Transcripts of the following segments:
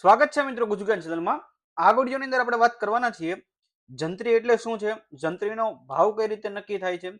સ્વાગત છે મિત્રો ગુજરાત ચેનલમાં. આ વિડીયોની અંદર આપણે વાત કરવાના છીએ, જંત્રી એટલે શું છે? જંત્રીનો ભાવ કઈ રીતે નક્કી થાય છે?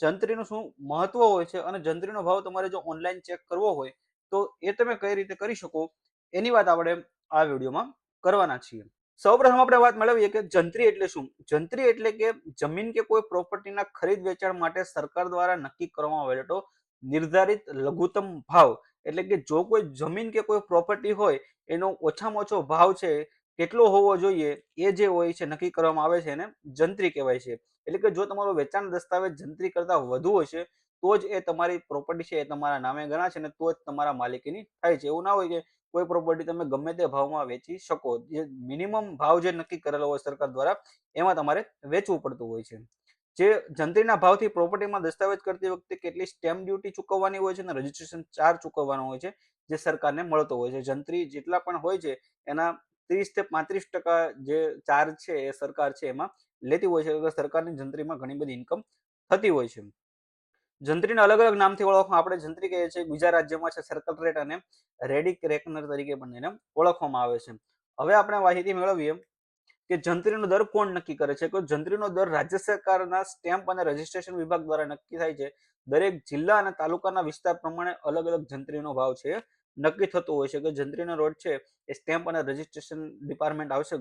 જંત્રીનું શું મહત્વ હોય છે? અને જંત્રીનો ભાવ તમારે જો ઓનલાઈન ચેક કરવો હોય, તો એ તમે કઈ રીતે કરી શકો? એની વાત આપણે આ વિડીયોમાં કરવાના છીએ. સૌપ્રથમ આપણે વાત મેળવીએ કે જંત્રી એટલે શું? જંત્રી એટલે કે જમીન કે કોઈ પ્રોપર્ટીના ખરીદ વેચાણ માટે સરકાર દ્વારા નક્કી કરવામાં આવેલો નિર્ધારિત લઘુત્તમ ભાવ. એટલે કે જો કોઈ જમીન કે કોઈ પ્રોપર્ટી હોય એનો ઓછામાં ઓછો ભાવ છે કેટલો હોવો જોઈએ એ જે હોય છે નક્કી કરવામાં આવે છે એને જંત્રી કહેવાય છે. એટલે કે જો તમારો વેચાણ દસ્તાવેજ જંત્રી કરતા વધુ હશે, તો જ એ તમારી પ્રોપર્ટી છે એ તમારા નામે ગણાશે અને તો જ તમારા માલિકીની થાય છે. એવું ના હોય કે કોઈ પ્રોપર્ટી તમે ગમે તે ભાવમાં વેચી શકો. જે મિનિમમ ભાવ જે નક્કી કરેલો હોય સરકાર દ્વારા, એમાં તમારે વેચવું પડતું હોય છે. જે જંત્રીના ભાવથી પ્રોપર્ટીમાં દસ્તાવેજ કરતી વખતે કેટલી સ્ટેમ્પ ડ્યુટી ચૂકવવાની હોય છે અને રજીસ્ટ્રેશન ચાર્જ ચૂકવવાનો હોય છે, જે સરકારને મળતો હોય છે. જંત્રી જેટલા પણ હોય છે, એના ત્રીસથી પાંત્રીસ ટકા જે ચાર્જ છે એ સરકાર છે એમાં લેતી હોય છે. સરકારની જંત્રીમાં ઘણી બધી ઇન્કમ થતી હોય છે. જંત્રીને અલગ અલગ નામથી ઓળખવામાં આપણે જંત્રી કહીએ છીએ, બીજા રાજ્યમાં છે સર્કલ રેટ અને રેડિક રેકનર તરીકે પણ એને ઓળખવામાં આવે છે. હવે આપણે માહિતી મેળવીએ. કે જંત્રીનો દર કોણ નક્કી કરે છે? કે જંત્રીનો દર રાજ્ય સરકારના સ્ટેમ્પ અને રજીસ્ટ્રેશન વિભાગ દ્વારા નક્કી થાય છે. દરેક જિલ્લા અને તાલુકાના વિસ્તાર પ્રમાણે અલગ અલગ જંત્રીનો ભાવ છે. નક્કી થતો હોય છે કે જંત્રીનો રોડ છે એ સ્ટેમ્પ અને રજીસ્ટ્રેશન ડિપાર્ટમેન્ટ આવશે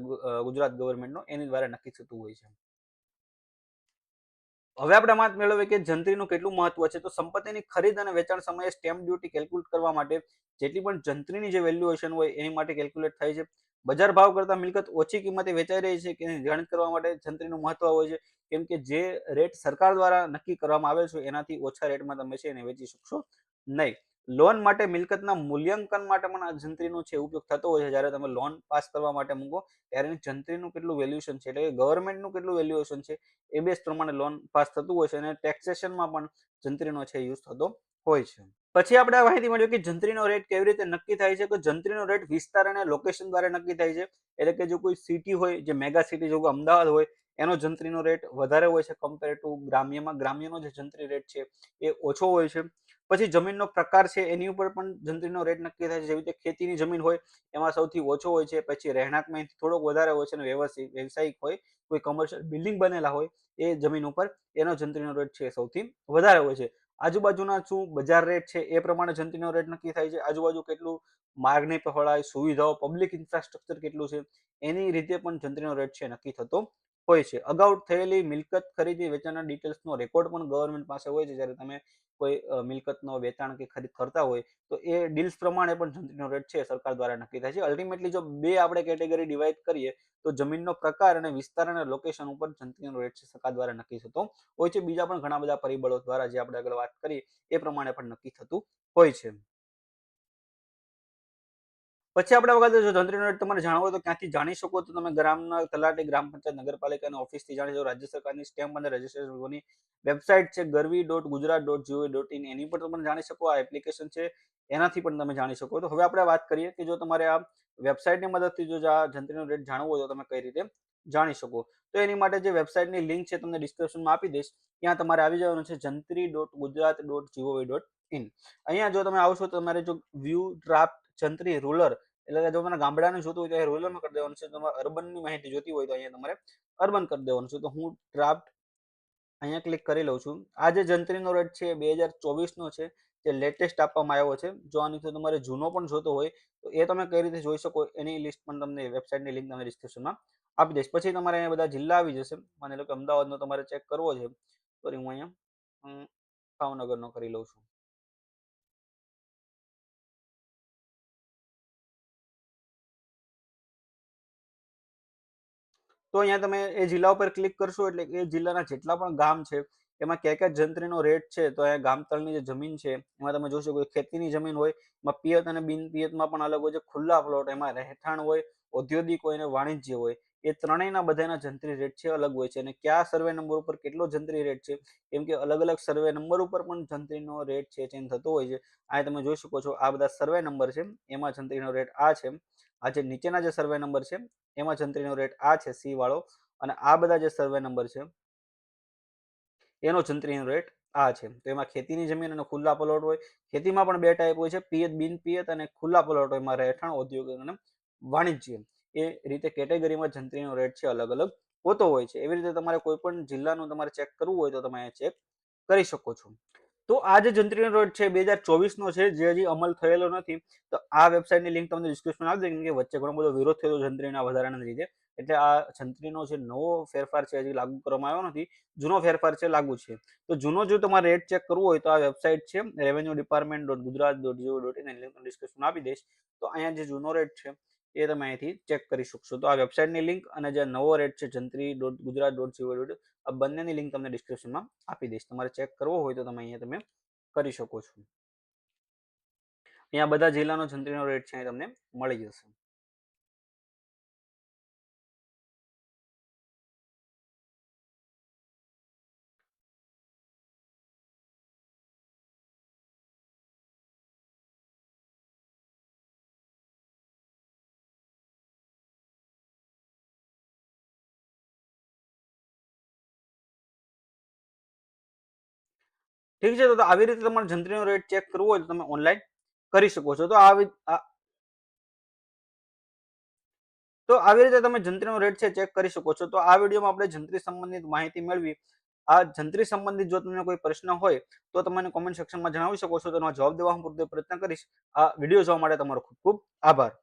ગુજરાત ગવર્મેન્ટનો, એની દ્વારા નક્કી થતું હોય છે. હવે આપણે વાત મેળવીએ કે જંત્રીનું કેટલું મહત્વ છે. તો સંપત્તિની ખરીદ અને વેચાણ સમયે સ્ટેમ્પ ડ્યુટી કેલ્ક્યુલેટ કરવા માટે જેટલી પણ જંત્રીની જે વેલ્યુએશન હોય એની માટે કેલ્ક્યુલેટ થાય છે. બજાર ભાવ કરતા મિલકત ઓછી કિંમતે વેચાઈ રહી છે કે જાણ કરવા માટે જંત્રીનું મહત્વ હોય છે? કેમ કે જે રેટ સરકાર દ્વારા નક્કી કરવામાં આવેલ છે, એનાથી ઓછા રેટમાં તમે છે એને વેચી શકશો નહીં. લોન માટે મિલકતના મૂલ્યાંકન માટે પણ આ જંત્રીનો છે ઉપયોગ થતો હોય છે. જ્યારે તમે લોન પાસ કરવા માટે મૂકો, ત્યારે જંત્રીનું કેટલું વેલ્યુએશન છે? એટલે કે ગવર્મેન્ટનું કેટલું વેલ્યુએશન છે? એ બેસ પ્રમાણે લોન પાસ થતું હોય છે અને ટેક્સેશનમાં પણ જંત્રીનો છે યુઝ થતો હોય છે. પછી આપણે માહિતી મળ્યું કે જંત્રીનો રેટ કેવી રીતે નક્કી થાય છે? કે જંત્રીનો રેટ વિસ્તાર અને લોકેશન દ્વારા નક્કી થાય છે. એટલે કે જો કોઈ સિટી હોય, જે મેગા સિટી જો અમદાવાદ હોય, એનો જંત્રીનો રેટ વધારે હોય છે કમ્પેર ટુ ગ્રામ્યમાં. ગ્રામ્યનો જે જંત્રી રેટ છે, એ ઓછો હોય છે. પછી જમીનનો પ્રકાર છે, એની ઉપર પણ જંત્રીનો રેટ નક્કી થાય છે. જેવી રીતે ખેતીની જમીન હોય, એમાં સૌથી ઓછો હોય છે. પછી રહેણાંકમાં થોડોક વધારે હોય છે અને વ્યવસાયિક વ્યવસાયિક હોય, કોઈ કમર્શિયલ બિલ્ડિંગ બનેલા હોય, એ જમીન ઉપર એનો જંત્રીનો રેટ છે સૌથી વધારે હોય છે. આજુબાજુના શું બજાર રેટ છે એ પ્રમાણે જંત્રીનો રેટ નક્કી થાય છે. આજુબાજુ કેટલું માર્ગની પહોળાઈ, સુવિધાઓ પબ્લિક ઇન્ફ્રાસ્ટ્રક્ચર કેટલું છે, એની રીતે પણ જંત્રીનો રેટ છે નક્કી થતો હોય છે. અગાઉ થયેલી મિલકત ખરીદી વેચાણના ડિટેલ્સનો રેકોર્ડ પણ ગવર્મેન્ટ પાસે હોય છે. જ્યારે તમે કોઈ મિલકતનો વેચાણ કે ખરીદ કરતા હોય, તો એ ડીલ્સ પ્રમાણે પણ જંત્રીનો રેટ છે સરકાર દ્વારા નક્કી થાય છે. અલ્ટિમેટલી જો બે આપણે કેટેગરી ડિવાઈડ કરીએ, તો જમીનનો પ્રકાર અને વિસ્તાર અને લોકેશન ઉપર જંત્રીનો રેટ છે સરકાર દ્વારા નક્કી થતો હોય છે. બીજા પણ ઘણા બધા પરિબળો દ્વારા જે આપણે આગળ વાત કરીએ એ પ્રમાણે પણ નક્કી થતું હોય છે. પછી આપણે વખતે જો જંત્રીનો રેટ તમારે જાણવો તો ક્યાંથી જાણી શકો તો તમે ગ્રામના તલાટી, ગ્રામ પંચાયત નગરપાલિકાની ઓફિસથી જાણી શકો. રાજ્ય સરકારની સ્ટેમ્પ અને રજીસ્ટ્રેશનની વેબસાઇટ છે Garvi dot Gujarat dot G O dot in. એની પર તમે જાણી શકો. આ એપ્લિકેશન છે, એનાથી પણ તમે જાણી શકો. તો હવે આપણે વાત કરીએ કે જો તમારે આ વેબસાઇટની મદદથી જો આ જંત્રીનો રેટ જાણવો હોય તો તમે કઈ રીતે જાણી શકો. તો એની માટે જે વેબસાઇટની લિંક છે, તમને ડિસ્ક્રિપ્શનમાં આપી દઈશ. ત્યાં તમારે આવી જવાનું છે Jantri dot Gujarat dot G O V dot in. અહીંયા જો તમે આવશો તો તમારે જો વ્યૂ ડ્રાફ્ટ જંત્રી, રૂલર. એટલે કે જો તમને ગામડાનું જોતું હોય તો એ રૂરલમાં કરી દેવાનું છે. તમારે અર્બનની માહિતી જોતી હોય તો અહીંયા તમારે અર્બન કરી દેવાનું છે. તો હું ડ્રાફ્ટ અહીંયા ક્લિક કરી લઉં છું. આ જે જંત્રીનો રેટ છે બે હજાર ચોવીસનો છે. જે લેટેસ્ટ આપવામાં આવ્યો છે. જો આની તો તમારે જૂનો પણ જોતો હોય તો એ તમે કઈ રીતે જોઈ શકો એની લિસ્ટ પણ તમને વેબસાઇટની લિંક તમે ડિસ્ક્રિપ્શનમાં આપી દઈશ. પછી તમારે અહીંયા બધા જિલ્લા આવી જશે. માની લો કે અમદાવાદનો તમારે ચેક કરવો છે. સોરી હું અહીંયા ભાવનગરનો કરી લઉં છું. તો અહીંયા તમે એ જિલ્લા ઉપર ક્લિક કરશો એટલે એ જિલ્લાના જેટલા પણ ગામ છે, એમાં ક્યાં ક્યાં જંત્રીનો રેટ છે, તો અહીંયા ગામતળની જે જમીન છે, એમાં તમે જોશો કોઈ ખેતીની જમીન હોય, એમાં પિયત અને બિન પિયતમાં પણ અલગ હોય છે ખુલ્લા પ્લોટ એમાં રહેઠાણ હોય, ઔદ્યોગિક હોય અને વાણિજ્ય હોય, એ ત્રણેયના બધાના જંત્રી રેટ છે અલગ હોય છે. અને કયા સર્વે નંબર ઉપર કેટલો જંત્રી રેટ છે, કેમ કે અલગ અલગ સર્વે નંબર ઉપર પણ જંત્રીનો રેટ છે ચેન્જ થતો હોય છે. આ તમે જોઈ શકો છો આ બધા સર્વે નંબર છે, એમાં જંત્રીનો રેટ આ છે. આ જે નીચેના જે સર્વે નંબર છે, એમાં જંત્રીનો રેટ આ છે સી વાળો, અને આ બધા જે સર્વે નંબર છે, એનો જંત્રીનો રેટ આ છે. તો એમાં ખેતીની જમીન અને ખુલ્લા પ્લોટ હોય, ખેતીમાં પણ બે ટાઈપ હોય છે, પિયત, બિન પિયત અને ખુલ્લા પ્લોટ એમાં રહેઠાણ ઔદ્યોગિક અને વાણિજ્ય. એ રીતે કેટેગરીમાં જંત્રીનો રેટ છે અલગ અલગ હોતો હોય છે. એવી રીતે તમારે કોઈ પણ જિલ્લાનું તમારે ચેક કરવું હોય તો તમે ચેક કરી શકો છો. તો આ જે જંત્રીનો રેટ છે, બે હજાર ચોવીસનો છે, જે હજી અમલ થયેલો નથી, તો આ વેબસાઇટની લિંક તમને ડિસ્ક્રિપ્શન આપી દે કેમ કે વચ્ચે ઘણો બધો વિરોધ થયો જંત્રીના વધારાના લીધે. એટલે આ જંત્રીનો જે નવો ફેરફાર છે, હજી લાગુ કરવામાં આવ્યો નથી, જૂનો ફેરફાર છે, લાગુ છે. તો જૂનો જો તમારે રેટ ચેક કરવો હોય, તો આ વેબસાઇટ છે revenue department dot Gujarat dot G O dot in link description આપી દઈશ. તો અહીંયા જે જૂનો રેટ છે, એ તમે અહીંથી ચેક કરી શકશો. તો આ વેબસાઇટની લિંક અને જે નવો રેટ છે, Jantri dot Gujarat dot G O dot આ બંનેની લિંક તમને ડિસ્ક્રિપ્શનમાં આપી દઈશ. તમારે ચેક કરવો હોય તો તમે અહીંયા તમે કરી શકો છો. અહીંયા બધા જિલ્લાનો જંત્રીનો રેટ છે અહીંયા તમને મળી જશે. ઠીક છે, તો આવી રીતે તમારે જંત્રીનો રેટ ચેક કરવો હોય તો તમે ઓનલાઈન કરી શકો છો. તો આવી તો આવી રીતે તમે જંત્રીનો રેટ છે ચેક કરી શકો છો. તો આ વિડીયોમાં આપણે જંત્રી સંબંધિત માહિતી મેળવી. આ જંત્રી સંબંધિત જો તમને કોઈ પ્રશ્ન હોય, તો તમે કોમેન્ટ સેક્શનમાં જણાવી શકો છો. તેનો જવાબ દેવા હું પૂરતો પ્રયત્ન કરીશ. આ વીડિયો જોવા માટે તમારો ખૂબ ખૂબ આભાર.